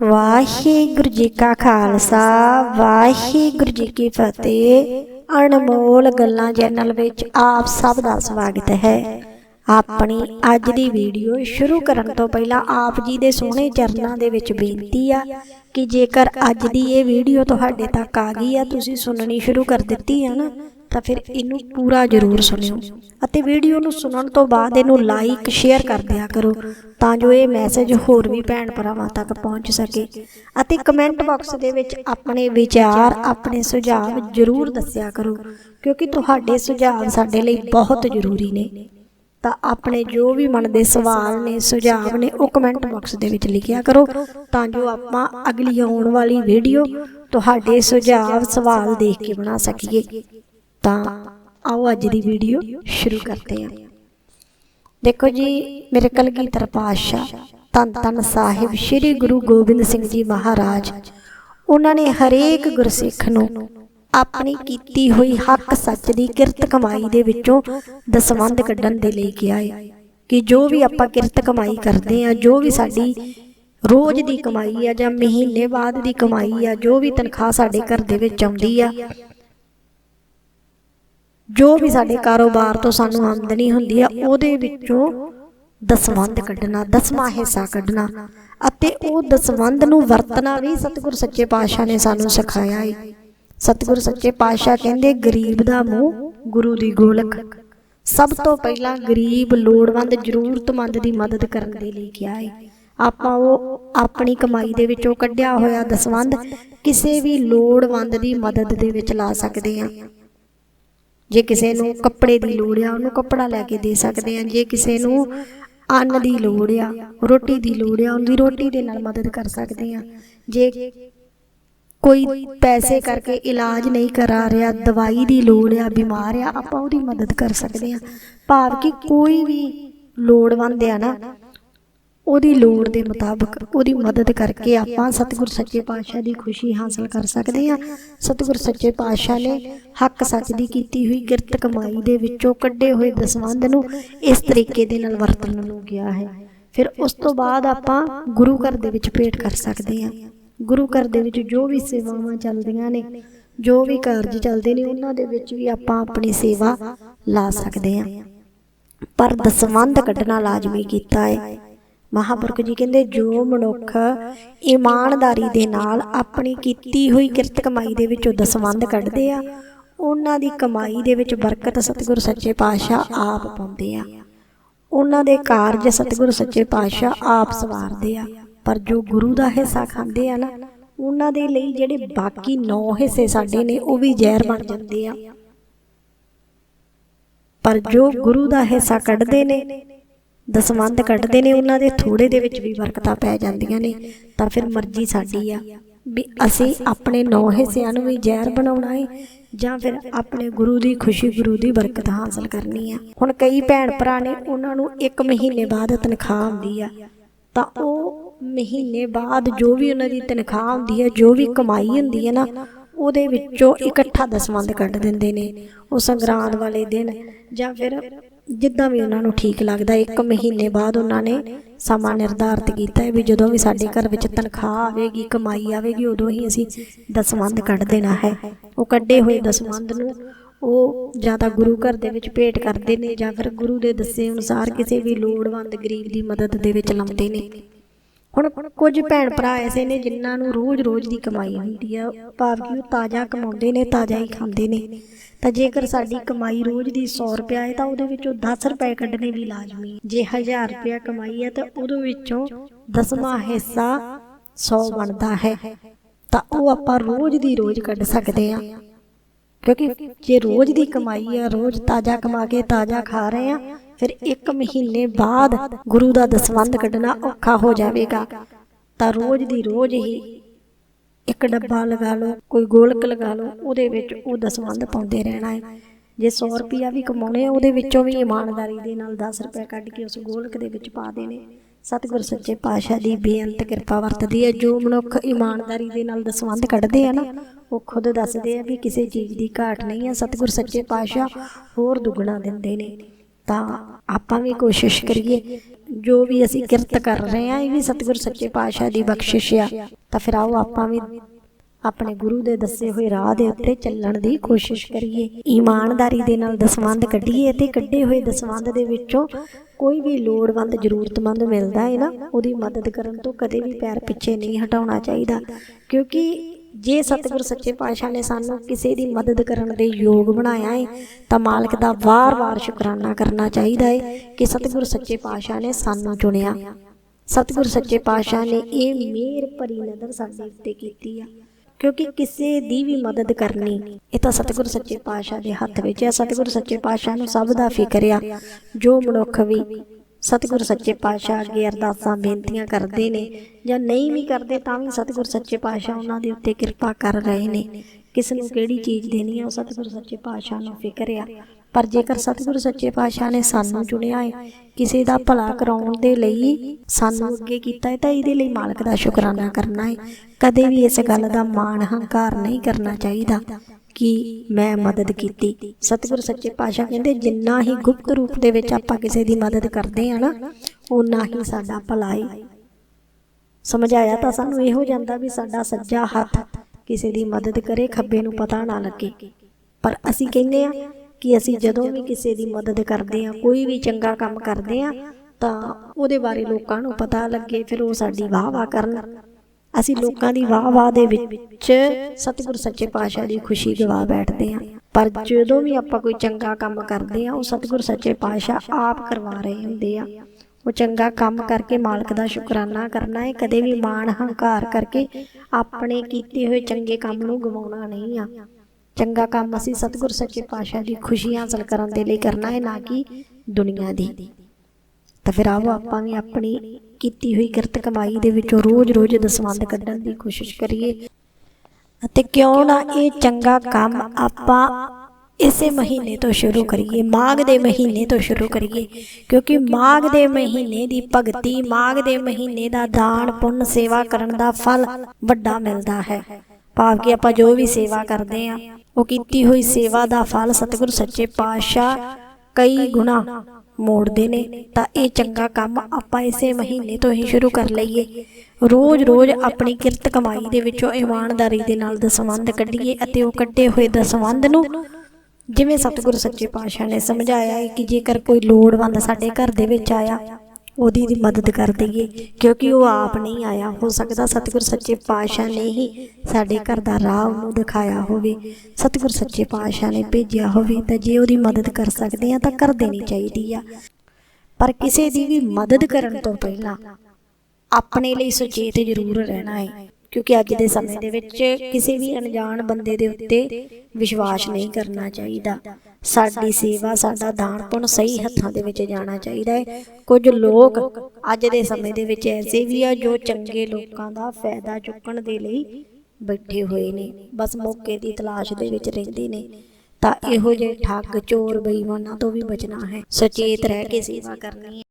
ਵਾਹਿਗੁਰੂ ਜੀ ਕਾ ਖਾਲਸਾ, ਵਾਹਿਗੁਰੂ ਜੀ ਕੀ ਫਤਿਹ। ਅਣਮੋਲ ਗੱਲਾਂ ਚੈਨਲ ਵਿੱਚ ਆਪ ਸਭ ਦਾ ਸਵਾਗਤ ਹੈ। ਆਪਣੀ ਅੱਜ ਦੀ ਵੀਡੀਓ ਸ਼ੁਰੂ ਕਰਨ ਤੋਂ ਪਹਿਲਾਂ ਆਪ ਜੀ ਦੇ ਸੋਹਣੇ ਚਰਨਾਂ ਦੇ ਵਿੱਚ ਬੇਨਤੀ ਆ ਕਿ ਜੇਕਰ ਅੱਜ ਦੀ ਇਹ ਵੀਡੀਓ ਤੁਹਾਡੇ ਤੱਕ ਆ ਗਈ ਆ, ਤੁਸੀਂ ਸੁਣਨੀ ਸ਼ੁਰੂ ਕਰ ਦਿੱਤੀ ਹੈ ਨਾ ਤਾਂ ਫਿਰ ਇਹਨੂੰ ਪੂਰਾ ਜ਼ਰੂਰ ਸੁਣਿਓ ਅਤੇ ਵੀਡੀਓ ਨੂੰ ਸੁਣਨ ਤੋਂ ਬਾਅਦ ਇਹਨੂੰ ਲਾਈਕ ਸ਼ੇਅਰ ਕਰ ਦਿਆ ਕਰੋ ਤਾਂ ਜੋ ਇਹ ਮੈਸੇਜ ਹੋਰ ਵੀ ਭੈਣ ਭਰਾਵਾਂ ਤੱਕ ਪਹੁੰਚ ਸਕੇ ਅਤੇ ਕਮੈਂਟ ਬਾਕਸ ਦੇ ਵਿੱਚ ਆਪਣੇ ਵਿਚਾਰ, ਆਪਣੇ ਸੁਝਾਅ ਜ਼ਰੂਰ ਦੱਸਿਆ ਕਰੋ ਕਿਉਂਕਿ ਤੁਹਾਡੇ ਸੁਝਾਅ ਸਾਡੇ ਲਈ ਬਹੁਤ ਜ਼ਰੂਰੀ ਨੇ। ਤਾਂ ਆਪਣੇ ਜੋ ਵੀ ਮਨ ਦੇ ਸਵਾਲ ਨੇ, ਸੁਝਾਅ ਨੇ ਉਹ ਕਮੈਂਟ ਬਾਕਸ ਦੇ ਵਿੱਚ ਲਿਖਿਆ ਕਰੋ ਤਾਂ ਜੋ ਆਪਾਂ ਅਗਲੀ ਆਉਣ ਵਾਲੀ ਵੀਡੀਓ ਤੁਹਾਡੇ ਸੁਝਾਅ, ਸਵਾਲ ਦੇਖ ਕੇ ਬਣਾ ਸਕੀਏ। ਤਾਂ ਆਓ ਅੱਜ ਦੀ ਵੀਡੀਓ ਸ਼ੁਰੂ ਕਰਦੇ ਹਾਂ। ਦੇਖੋ ਜੀ, ਮੇਰੇ ਕਲਗੀਧਰ ਪਾਤਸ਼ਾਹ ਧੰਨ ਧੰਨ ਸਾਹਿਬ ਸ੍ਰੀ ਗੁਰੂ ਗੋਬਿੰਦ ਸਿੰਘ ਜੀ ਮਹਾਰਾਜ, ਉਹਨਾਂ ਨੇ ਹਰੇਕ ਗੁਰਸਿੱਖ ਨੂੰ ਆਪਣੀ ਕੀਤੀ ਹੋਈ ਹੱਕ ਸੱਚ ਦੀ ਕਿਰਤ ਕਮਾਈ ਦੇ ਵਿੱਚੋਂ ਦਸਵੰਧ ਕੱਢਣ ਦੇ ਲਈ ਕਿਹਾ ਹੈ ਕਿ ਜੋ ਵੀ ਆਪਾਂ ਕਿਰਤ ਕਮਾਈ ਕਰਦੇ ਆ ਜੋ ਵੀ ਸਾਡੀ ਰੋਜ਼ ਦੀ ਕਮਾਈ ਆ ਜਾਂ ਮਹੀਨੇ ਬਾਅਦ ਦੀ ਕਮਾਈ ਆ, ਜੋ ਵੀ ਤਨਖਾਹ ਸਾਡੇ ਘਰ ਦੇ ਵਿੱਚ ਆਉਂਦੀ ਆ ਜੋ ਵੀ ਸਾਡੇ ਕਾਰੋਬਾਰ ਤੋਂ ਸਾਨੂੰ ਆਮਦਨੀ ਹੁੰਦੀ ਆ ਉਹਦੇ ਵਿੱਚੋਂ ਦਸਵੰਧ ਕੱਢਣਾ ਦਸਵਾਂ ਹਿੱਸਾ ਕੱਢਣਾ ਅਤੇ ਉਹ ਦਸਵੰਧ ਨੂੰ ਵਰਤਣਾ ਵੀ ਸਤਿਗੁਰ ਸੱਚੇ ਪਾਤਸ਼ਾਹ ਨੇ ਸਾਨੂੰ ਸਿਖਾਇਆ ਹੈ ਸਤਿਗੁਰ ਸੱਚੇ ਪਾਤਸ਼ਾਹ ਕਹਿੰਦੇ ਗਰੀਬ ਦਾ ਮੂੰਹ ਗੁਰੂ ਦੀ ਗੋਲਕ। ਸਭ ਤੋਂ ਪਹਿਲਾਂ ਗਰੀਬ ਲੋੜਵੰਦ ਜ਼ਰੂਰਤਮੰਦ ਦੀ ਮਦਦ ਕਰਨ ਦੇ ਲਈ ਕਿਹਾ ਹੈ ਆਪਾਂ ਉਹ ਆਪਣੀ ਕਮਾਈ ਦੇ ਵਿੱਚੋਂ ਕੱਢਿਆ ਹੋਇਆ ਦਸਵੰਧ ਕਿਸੇ ਵੀ ਲੋੜਵੰਦ ਦੀ ਮਦਦ ਦੇ ਵਿੱਚ ਲਾ ਸਕਦੇ ਹਾਂ ਜੇ ਕਿਸੇ ਨੂੰ ਕੱਪੜੇ ਦੀ ਲੋੜ ਆ, ਉਹਨੂੰ ਕੱਪੜਾ ਲੈ ਕੇ ਦੇ ਸਕਦੇ ਆ। ਜੇ ਕਿਸੇ ਨੂੰ ਅੰਨ ਦੀ ਲੋੜ ਆ, ਰੋਟੀ ਦੀ ਲੋੜ ਆ, ਉਹਦੀ ਰੋਟੀ ਦੇ ਨਾਲ ਮਦਦ ਕਰ ਸਕਦੇ ਆ। ਜੇ ਕੋਈ ਪੈਸੇ ਕਰਕੇ ਇਲਾਜ ਨਹੀਂ ਕਰਾ ਰਿਹਾ, ਦਵਾਈ ਦੀ ਲੋੜ ਆ, ਬਿਮਾਰ ਆ, ਆਪਾਂ ਉਹਦੀ ਮਦਦ ਕਰ ਸਕਦੇ ਆ। ਭਾਵ ਕਿ ਕੋਈ ਵੀ ਲੋੜਵੰਦ ਆ ਨਾ ਉਹਦੀ ਲੋੜ ਦੇ ਮੁਤਾਬਕ ਉਹਦੀ ਮਦਦ ਕਰਕੇ ਆਪਾਂ ਸਤਿਗੁਰ ਸੱਚੇ ਪਾਤਸ਼ਾਹ ਦੀ ਖੁਸ਼ੀ ਹਾਸਲ ਕਰ ਸਕਦੇ ਹਾਂ। ਸਤਿਗੁਰ ਸੱਚੇ ਪਾਤਸ਼ਾਹ ਨੇ ਹੱਕ ਸੱਚ ਦੀ ਕੀਤੀ ਹੋਈ ਕਿਰਤ ਕਮਾਈ ਦੇ ਵਿੱਚੋਂ ਕੱਢੇ ਹੋਏ ਦਸਵੰਧ ਨੂੰ ਇਸ ਤਰੀਕੇ ਦੇ ਨਾਲ ਵਰਤਣ ਨੂੰ ਗਿਆ ਹੈ। ਫਿਰ ਉਸ ਤੋਂ ਬਾਅਦ ਆਪਾਂ ਗੁਰੂ ਘਰ ਦੇ ਵਿੱਚ ਭੇਟ ਕਰ ਸਕਦੇ ਹਾਂ। ਗੁਰੂ ਘਰ ਦੇ ਵਿੱਚ ਜੋ ਵੀ ਸੇਵਾਵਾਂ ਚੱਲਦੀਆਂ ਨੇ, ਜੋ ਵੀ ਕਾਰਜ ਚੱਲਦੇ ਨੇ, ਉਹਨਾਂ ਦੇ ਵਿੱਚ ਵੀ ਆਪਾਂ ਆਪਣੀ ਸੇਵਾ ਲਾ ਸਕਦੇ ਹਾਂ। ਪਰ ਦਸਵੰਧ ਕੱਢਣਾ ਲਾਜ਼ਮੀ ਕੀਤਾ ਹੈ। ਮਹਾਪੁਰਖ ਜੀ ਕਹਿੰਦੇ, ਜੋ ਮਨੁੱਖ ਇਮਾਨਦਾਰੀ ਦੇ ਨਾਲ ਆਪਣੀ ਕੀਤੀ ਹੋਈ ਕਿਰਤ ਕਮਾਈ ਦੇ ਵਿੱਚੋਂ ਦਸਵੰਧ ਕੱਢਦੇ ਆ, ਉਹਨਾਂ ਦੀ ਕਮਾਈ ਦੇ ਵਿੱਚ ਬਰਕਤ ਸਤਿਗੁਰ ਸੱਚੇ ਪਾਤਸ਼ਾਹ ਆਪ ਪਾਉਂਦੇ ਆ। ਉਹਨਾਂ ਦੇ ਕਾਰਜ ਸਤਿਗੁਰ ਸੱਚੇ ਪਾਤਸ਼ਾਹ ਆਪ ਸਵਾਰਦੇ ਆ। ਪਰ ਜੋ ਗੁਰੂ ਦਾ ਹਿੱਸਾ ਖਾਂਦੇ ਆ ਨਾ, ਉਹਨਾਂ ਦੇ ਲਈ ਜਿਹੜੇ ਬਾਕੀ 9 ਹਿੱਸੇ ਸਾਡੇ ਨੇ, ਉਹ ਵੀ ਜ਼ਹਿਰ ਬਣ ਜਾਂਦੇ ਆ। ਪਰ ਜੋ ਗੁਰੂ ਦਾ ਹਿੱਸਾ ਕੱਢਦੇ ਨੇ ਦਸਵੰਧ ਕੱਢਦੇ ਨੇ, ਉਹਨਾਂ ਦੇ ਥੋੜੇ ਦੇ ਵਿੱਚ ਵੀ ਬਰਕਤਾਂ ਪੈ ਜਾਂਦੀਆਂ ਨੇ। ਤਾਂ ਫਿਰ ਮਰਜ਼ੀ ਸਾਡੀ ਆ ਵੀ ਅਸੀਂ ਆਪਣੇ ਨੌ ਹਿੱਸਿਆਂ ਨੂੰ ਵੀ ਜ਼ਹਿਰ ਬਣਾਉਣਾ ਹੈ ਜਾਂ ਫਿਰ ਆਪਣੇ ਗੁਰੂ ਦੀ ਖੁਸ਼ੀ, ਗੁਰੂ ਦੀ ਬਰਕਤ ਹਾਸਲ ਕਰਨੀ ਆ। ਹੁਣ ਕਈ ਭੈਣ ਭਰਾ ਨੇ, ਉਹਨਾਂ ਨੂੰ 1 ਮਹੀਨੇ ਬਾਅਦ ਤਨਖਾਹ ਆਉਂਦੀ ਆ। ਤਾਂ ਉਹ ਮਹੀਨੇ ਬਾਅਦ ਜੋ ਵੀ ਉਹਨਾਂ ਦੀ ਤਨਖਾਹ ਹੁੰਦੀ ਹੈ ਜੋ ਵੀ ਕਮਾਈ ਹੁੰਦੀ ਹੈ ਨਾ, ਉਹਦੇ ਵਿੱਚੋਂ ਇਕੱਠਾ ਦਸਵੰਧ ਕੱਢ ਦਿੰਦੇ ਨੇ। ਉਹ ਸੰਗਰਾਂਦ ਵਾਲੇ ਦਿਨ ਜਾਂ ਫਿਰ ਜਿੱਦਾਂ ਵੀ ਉਹਨਾਂ ਨੂੰ ਠੀਕ ਲੱਗਦਾ, ਇੱਕ ਮਹੀਨੇ ਬਾਅਦ ਉਹਨਾਂ ਨੇ ਸਮਾਂ ਨਿਰਧਾਰਤ ਕੀਤਾ ਹੈ ਵੀ ਜਦੋਂ ਵੀ ਸਾਡੇ ਘਰ ਵਿੱਚ ਤਨਖਾਹ ਆਵੇਗੀ, ਕਮਾਈ ਆਵੇਗੀ, ਉਦੋਂ ਹੀ ਅਸੀਂ ਦਸਵੰਧ ਕੱਢ ਦੇਣਾ ਹੈ। ਉਹ ਕੱਢੇ ਹੋਏ ਦਸਵੰਧ ਨੂੰ ਉਹ ਜਾਂ ਤਾਂ ਗੁਰੂ ਘਰ ਦੇ ਵਿੱਚ ਭੇਟ ਕਰਦੇ ਨੇ ਜਾਂ ਫਿਰ ਗੁਰੂ ਦੇ ਦੱਸੇ ਅਨੁਸਾਰ ਕਿਸੇ ਵੀ ਲੋੜਵੰਦ ਗਰੀਬ ਦੀ ਮਦਦ ਦੇ ਵਿੱਚ ਲਾਉਂਦੇ ਨੇ। ਹੁਣ ਕੁਝ ਭੈਣ ਭਰਾ ਐਸੇ ਨੇ ਜਿਨ੍ਹਾਂ ਨੂੰ ਰੋਜ਼-ਰੋਜ਼ ਦੀ ਕਮਾਈ ਹੁੰਦੀ ਆ। ਭਾਵ ਕਿ ਉਹ ਤਾਜ਼ਾ ਕਮਾਉਂਦੇ ਨੇ ਤਾਜ਼ਾ ਹੀ ਖਾਂਦੇ ਨੇ। ਤਾਂ ਜੇਕਰ ਸਾਡੀ ਕਮਾਈ ਰੋਜ਼ ਦੀ 100 ਰੁਪਿਆ ਹੈ ਤਾਂ ਉਹਦੇ ਵਿੱਚੋਂ 10 ਰੁਪਏ ਕੱਢਣੇ ਵੀ ਲਾਜ਼ਮੀ। ਜੇ 1000 ਰੁਪਿਆ ਕਮਾਈ ਹੈ ਤਾਂ ਉਹਦੇ ਵਿੱਚੋਂ ਦਸਵਾਂ ਹਿੱਸਾ 100 ਬਣਦਾ ਹੈ। ਤਾਂ ਉਹ ਆਪਾਂ ਰੋਜ਼ ਦੀ ਰੋਜ਼ ਕੱਢ ਸਕਦੇ ਹਾਂ ਕਿਉਂਕਿ ਜੇ ਰੋਜ਼ ਦੀ ਕਮਾਈ ਆ ਰੋਜ਼ ਤਾਜ਼ਾ ਕਮਾ ਕੇ ਤਾਜ਼ਾ ਖਾ ਰਹੇ ਆ ਫਿਰ ਇੱਕ ਮਹੀਨੇ ਬਾਅਦ ਗੁਰੂ ਦਾ ਦਸਵੰਧ ਕੱਢਣਾ ਔਖਾ ਹੋ ਜਾਵੇਗਾ। ਤਾਂ ਰੋਜ਼ ਦੀ ਰੋਜ਼ ਹੀ ਇੱਕ ਡੱਬਾ ਲਗਾ ਲਓ, ਕੋਈ ਗੋਲਕ ਲਗਾ ਲਓ, ਉਹਦੇ ਵਿੱਚ ਉਹ ਦਸਵੰਧ ਪਾਉਂਦੇ ਰਹਿਣਾ ਹੈ। ਜੇ 100 ਰੁਪਿਆ ਵੀ ਕਮਾਉਣੇ ਆ, ਉਹਦੇ ਵਿੱਚੋਂ ਵੀ ਇਮਾਨਦਾਰੀ ਦੇ ਨਾਲ 10 ਰੁਪਏ ਕੱਢ ਕੇ ਉਸ ਗੋਲਕ ਦੇ ਵਿੱਚ ਪਾ ਦੇਣੇ। ਸਤਿਗੁਰ ਸੱਚੇ ਪਾਤਸ਼ਾਹ ਦੀ ਬੇਅੰਤ ਕਿਰਪਾ ਵਰਤਦੀ ਹੈ। ਜੋ ਮਨੁੱਖ ਇਮਾਨਦਾਰੀ ਦੇ ਨਾਲ ਦਸਵੰਧ ਕੱਢਦੇ ਆ ਨਾ, ਉਹ ਖੁਦ ਦੱਸਦੇ ਆ ਵੀ ਕਿਸੇ ਚੀਜ਼ ਦੀ ਘਾਟ ਨਹੀਂ ਹੈ। ਸਤਿਗੁਰ ਸੱਚੇ ਪਾਤਸ਼ਾਹ ਹੋਰ ਦੁੱਗਣਾ ਦਿੰਦੇ ਨੇ। ਤਾਂ ਆਪਾਂ ਵੀ ਕੋਸ਼ਿਸ਼ ਕਰੀਏ, ਜੋ ਵੀ ਅਸੀਂ ਕਿਰਤ ਕਰ ਰਹੇ ਹਾਂ, ਇਹ ਵੀ ਸਤਿਗੁਰ ਸੱਚੇ ਪਾਤਸ਼ਾਹ ਦੀ ਬਖਸ਼ਿਸ਼ ਆ। ਤਾਂ ਫਿਰ ਆਓ ਆਪਾਂ ਵੀ ਆਪਣੇ ਗੁਰੂ ਦੇ ਦੱਸੇ ਹੋਏ ਰਾਹ ਦੇ ਉੱਤੇ ਚੱਲਣ ਦੀ ਕੋਸ਼ਿਸ਼ ਕਰੀਏ। ਇਮਾਨਦਾਰੀ ਦੇ ਨਾਲ ਦਸਵੰਧ ਕੱਢੀਏ ਤੇ ਕੱਢੇ ਹੋਏ ਦਸਵੰਧ ਦੇ ਵਿੱਚੋਂ ਕੋਈ ਵੀ ਲੋੜਵੰਦ, ਜ਼ਰੂਰਤਮੰਦ ਮਿਲਦਾ ਹੈ ਨਾ, ਉਹਦੀ ਮਦਦ ਕਰਨ ਤੋਂ ਕਦੇ ਵੀ ਪੈਰ ਪਿੱਛੇ ਨਹੀਂ ਹਟਾਉਣਾ ਚਾਹੀਦਾ। ਕਿਉਂਕਿ ਜੇ ਸਤਿਗੁਰ ਸੱਚੇ ਪਾਤਸ਼ਾਹ ਨੇ ਸਾਨੂੰ ਕਿਸੇ ਦੀ ਮਦਦ ਕਰਨ ਦੇ ਯੋਗ ਬਣਾਇਆ ਹੈ ਤਾਂ ਮਾਲਕ ਦਾ ਵਾਰ-ਵਾਰ ਸ਼ੁਕਰਾਨਾ ਕਰਨਾ ਚਾਹੀਦਾ ਹੈ ਕਿ ਸਤਿਗੁਰ ਸੱਚੇ ਪਾਤਸ਼ਾਹ ਨੇ ਸਾਨੂੰ ਚੁਣਿਆ। ਸਤਿਗੁਰ ਸੱਚੇ ਪਾਤਸ਼ਾਹ ਨੇ ਇਹ ਮਿਹਰ ਭਰੀ ਨਜ਼ਰ ਸਾਡੇ ਉੱਤੇ ਕੀਤੀ ਆ, ਕਿਉਂਕਿ ਕਿਸੇ ਦੀ ਵੀ ਮਦਦ ਕਰਨੀ, ਇਹ ਤਾਂ ਸਤਿਗੁਰ ਸੱਚੇ ਪਾਤਸ਼ਾਹ ਦੇ ਹੱਥ ਵਿੱਚ ਹੈ ਸਤਿਗੁਰ ਸੱਚੇ ਪਾਤਸ਼ਾਹ ਨੂੰ ਸਭ ਦਾ ਫਿਕਰ ਆ, ਜੋ ਮਨੁੱਖ ਵੀ ਸਤਿਗੁਰ ਸੱਚੇ ਪਾਤਸ਼ਾਹ ਅੱਗੇ ਅਰਦਾਸਾਂ, ਬੇਨਤੀਆਂ ਕਰਦੇ ਨੇ ਜਾਂ ਨਹੀਂ ਵੀ ਕਰਦੇ ਤਾਂ ਵੀ ਸਤਿਗੁਰ ਸੱਚੇ ਪਾਤਸ਼ਾਹ ਉਹਨਾਂ ਦੇ ਉੱਤੇ ਕਿਰਪਾ ਕਰ ਰਹੇ ਨੇ। ਕਿਸ ਨੂੰ ਕਿਹੜੀ ਚੀਜ਼ ਦੇਣੀ ਹੈ ਉਹ ਸਤਿਗੁਰ ਸੱਚੇ ਪਾਤਸ਼ਾਹ ਨੂੰ ਫਿਕਰ ਆ। ਪਰ ਜੇਕਰ ਸਤਿਗੁਰ ਸੱਚੇ ਪਾਤਸ਼ਾਹ ਨੇ ਸਾਨੂੰ ਚੁਣਿਆ ਹੈ, ਕਿਸੇ ਦਾ ਭਲਾ ਕਰਾਉਣ ਦੇ ਲਈ ਸਾਨੂੰ ਅੱਗੇ ਕੀਤਾ ਹੈ ਤਾਂ ਇਹਦੇ ਲਈ ਮਾਲਕ ਦਾ ਸ਼ੁਕਰਾਨਾ ਕਰਨਾ ਹੈ। ਕਦੇ ਵੀ ਇਸ ਗੱਲ ਦਾ ਮਾਣ ਹੰਕਾਰ ਨਹੀਂ ਕਰਨਾ ਚਾਹੀਦਾ। ਕਿ ਮੈਂ ਮਦਦ ਕੀਤੀ। ਸਤਿਗੁਰ ਸੱਚੇ ਪਾਤਸ਼ਾਹ ਕਹਿੰਦੇ, ਜਿੰਨਾ ਹੀ ਗੁਪਤ ਰੂਪ ਦੇ ਵਿੱਚ ਆਪਾਂ ਕਿਸੇ ਦੀ ਮਦਦ ਕਰਦੇ ਆ ਨਾ ਉਨਾ ਹੀ ਸਾਡਾ ਭਲਾ ਹੈ ਸਮਝਾਇਆ ਤਾਂ ਸਾਨੂੰ ਇਹੋ ਜਾਂਦਾ ਵੀ ਸਾਡਾ ਸੱਜਾ ਹੱਥ ਕਿਸੇ ਦੀ ਮਦਦ ਕਰੇ, ਖੱਬੇ ਨੂੰ ਪਤਾ ਨਾ ਲੱਗੇ। ਪਰ ਅਸੀਂ ਕਹਿੰਦੇ ਆ ਕਿ ਅਸੀਂ ਜਦੋਂ ਵੀ ਕਿਸੇ ਦੀ ਮਦਦ ਕਰਦੇ ਆ ਕੋਈ ਵੀ ਚੰਗਾ ਕੰਮ ਕਰਦੇ ਆ ਤਾਂ ਉਹਦੇ ਬਾਰੇ ਲੋਕਾਂ ਨੂੰ ਪਤਾ ਲੱਗੇ, ਫਿਰ ਉਹ ਸਾਡੀ ਵਾਹ-ਵਾਹ ਕਰਨ। ਅਸੀਂ ਲੋਕਾਂ ਦੀ ਵਾਹ-ਵਾਹ ਦੇ ਵਿੱਚ ਸਤਿਗੁਰ ਸੱਚੇ ਪਾਤਸ਼ਾਹ ਦੀ ਖੁਸ਼ੀ ਗਵਾ ਬੈਠਦੇ ਆ ਪਰ ਜਦੋਂ ਵੀ ਆਪਾਂ ਕੋਈ ਚੰਗਾ ਕੰਮ ਕਰਦੇ ਆ ਉਹ ਸਤਿਗੁਰ ਸੱਚੇ ਪਾਤਸ਼ਾਹ ਆਪ ਕਰਵਾ ਰਹੇ ਹੁੰਦੇ ਆ। ਉਹ ਚੰਗਾ ਕੰਮ ਕਰਕੇ ਮਾਲਕ ਦਾ ਸ਼ੁਕਰਾਨਾ ਕਰਨਾ ਹੈ। ਕਦੇ ਵੀ ਮਾਣ ਹੰਕਾਰ ਕਰਕੇ ਆਪਣੇ ਕੀਤੇ ਹੋਏ ਚੰਗੇ ਕੰਮ ਨੂੰ ਗਵਾਉਣਾ ਨਹੀਂ ਆ। ਚੰਗਾ ਕੰਮ ਅਸੀਂ ਸਤਿਗੁਰ ਸੱਚੇ ਪਾਤਸ਼ਾਹ ਦੀ ਖੁਸ਼ੀ ਹਾਸਲ ਕਰਨ ਦੇ ਲਈ ਕਰਨਾ ਹੈ ਨਾ ਕਿ ਦੁਨੀਆ ਦੀ। ਤਾਂ ਫਿਰ ਆਓ ਆਪਾਂ ਵੀ ਆਪਣੀ ਕੀਤੀ ਹੋਈ ਕਿਰਤ ਕਮਾਈ ਦੇ ਵਿੱਚੋਂ ਰੋਜ਼-ਰੋਜ਼ ਦਸਵੰਧ ਕੱਢਣ ਦੀ ਕੋਸ਼ਿਸ਼ ਕਰੀਏ। ਅਤੇ ਕਿਉਂ ਨਾ ਇਹ ਚੰਗਾ ਕੰਮ ਆਪਾਂ ਇਸੇ ਮਹੀਨੇ ਤੋਂ ਸ਼ੁਰੂ ਕਰੀਏ, ਮਾਘ ਦੇ ਮਹੀਨੇ ਤੋਂ ਸ਼ੁਰੂ ਕਰੀਏ। ਕਿਉਂਕਿ ਮਾਘ ਦੇ ਮਹੀਨੇ ਦੀ ਭਗਤੀ, ਮਾਘ ਦੇ ਮਹੀਨੇ ਦਾ ਦਾਨ, ਪੁੰਨ, ਸੇਵਾ ਕਰਨ ਦਾ ਫਲ ਵੱਡਾ ਮਿਲਦਾ ਹੈ। ਭਾਵ ਕਿ ਆਪਾਂ ਜੋ ਵੀ ਸੇਵਾ ਕਰਦੇ ਆ ਉਹ ਕੀਤੀ ਹੋਈ ਸੇਵਾ ਦਾ ਫਲ ਸਤਿਗੁਰ ਸੱਚੇ ਪਾਤਸ਼ਾਹ ਕਈ ਗੁਣਾ ਮੋੜਦੇ ਨੇ, ਤਾਂ ਇਹ ਚੰਗਾ ਕੰਮ ਆਪਾਂ ਇਸੇ ਮਹੀਨੇ ਤੋਂ ਹੀ ਸ਼ੁਰੂ ਕਰ ਲਈਏ। ਰੋਜ਼-ਰੋਜ਼ ਆਪਣੀ ਕਿਰਤ ਕਮਾਈ ਦੇ ਵਿੱਚੋਂ ਇਮਾਨਦਾਰੀ ਦੇ ਨਾਲ ਦਸਵੰਧ ਕੱਢੀਏ ਅਤੇ ਉਹ ਕੱਢੇ ਹੋਏ ਦਸਵੰਧ ਨੂੰ ਜਿਵੇਂ ਸਤਿਗੁਰ ਸੱਚੇ ਪਾਤਸ਼ਾਹ ਨੇ ਸਮਝਾਇਆ ਹੈ ਕਿ ਜੇਕਰ ਕੋਈ ਲੋੜਵੰਦ ਸਾਡੇ ਘਰ ਦੇ ਵਿੱਚ ਆਇਆ ਉਹਦੀ ਦੀ ਮਦਦ ਕਰ ਦਈਏ, ਕਿਉਂਕਿ ਉਹ ਆਪ ਨਹੀਂ ਆਇਆ, ਹੋ ਸਕਦਾ ਸਤਿਗੁਰ ਸੱਚੇ ਪਾਤਸ਼ਾਹ ਨੇ ਹੀ ਸਾਡੇ ਘਰ ਦਾ ਰਾਹ ਉਹਨੂੰ ਦਿਖਾਇਆ ਹੋਵੇ, ਸਤਿਗੁਰ ਸੱਚੇ ਪਾਤਸ਼ਾਹ ਨੇ ਭੇਜਿਆ ਹੋਵੇ, ਤਾਂ ਜੇ ਉਹਦੀ ਮਦਦ ਕਰ ਸਕਦੇ ਆ ਤਾਂ ਕਰ ਦੇਣੀ ਚਾਹੀਦੀ ਆ। ਪਰ ਕਿਸੇ ਦੀ ਵੀ ਮਦਦ ਕਰਨ ਤੋਂ ਪਹਿਲਾਂ ਆਪਣੇ ਲਈ ਸੁਚੇਤ ਜ਼ਰੂਰ ਰਹਿਣਾ ਹੈ। ਕਿਉਂਕਿ ਅੱਜ ਦੇ ਸਮੇਂ ਦੇ ਵਿੱਚ ਕਿਸੇ ਵੀ ਅਣਜਾਣ ਬੰਦੇ ਦੇ ਉੱਤੇ ਵਿਸ਼ਵਾਸ ਨਹੀਂ ਕਰਨਾ ਚਾਹੀਦਾ। ਸਾਡੀ ਸੇਵਾ, ਸਾਡਾ ਦਾਨ ਪੁੰਨ ਸਹੀ ਹੱਥਾਂ ਦੇ ਵਿੱਚ ਜਾਣਾ ਚਾਹੀਦਾ ਹੈ। ਕੁਝ ਲੋਕ ਅੱਜ ਦੇ ਸਮੇਂ ਦੇ ਵਿੱਚ ਐਸੇ ਵੀ ਆ ਜੋ ਚੰਗੇ ਲੋਕਾਂ ਦਾ ਫਾਇਦਾ ਚੁੱਕਣ ਦੇ ਲਈ ਬੈਠੇ ਹੋਏ ਨੇ। ਬਸ ਮੌਕੇ ਦੀ ਤਲਾਸ਼ ਦੇ ਵਿੱਚ ਰਹਿੰਦੇ ਨੇ। ਤਾਂ ਇਹੋ ਜਿਹੇ ਠੱਗ, ਚੋਰ, ਬੇਈਮਾਨਾਂ ਤੋਂ ਵੀ ਬਚਣਾ ਹੈ। ਸੁਚੇਤ ਰਹਿ ਕੇ ਸੇਵਾ ਕਰਨੀ ਹੈ।